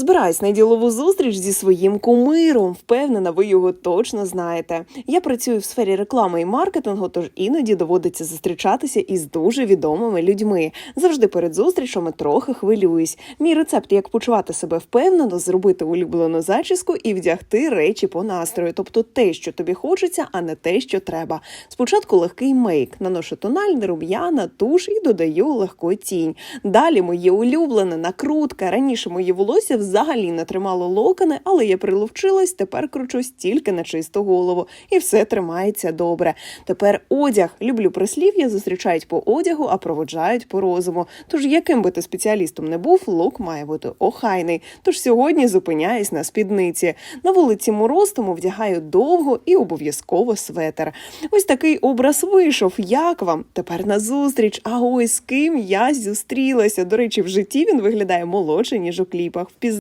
Збираюсь на ділову зустріч зі своїм кумиром. Впевнена, ви його точно знаєте. Я працюю в сфері реклами і маркетингу, тож іноді доводиться зустрічатися із дуже відомими людьми. Завжди перед зустрічами трохи хвилююсь. Мій рецепт, як почувати себе впевнено, зробити улюблену зачіску і вдягти речі по настрою, тобто те, що тобі хочеться, а не те, що треба. Спочатку легкий мейк, наношу тональний рум'яна, туш і додаю легку тінь. Далі моє улюблене накрутка. Раніше моє волосся взагалі не тримало локони, але я приловчилась, тепер кручусь тільки на чисту голову, і все тримається добре. Тепер одяг. Люблю прислів'я, зустрічають по одягу, а проводжають по розуму. Тож, яким би ти спеціалістом не був, лук має бути охайний. Тож сьогодні зупиняюсь на спідниці. На вулиці мороз, тому вдягаю довго і обов'язково светер. Ось такий образ вийшов. Як вам? Тепер на зустріч. А ось з ким я зустрілася. До речі, в житті він виглядає молодше, ніж у кліпах.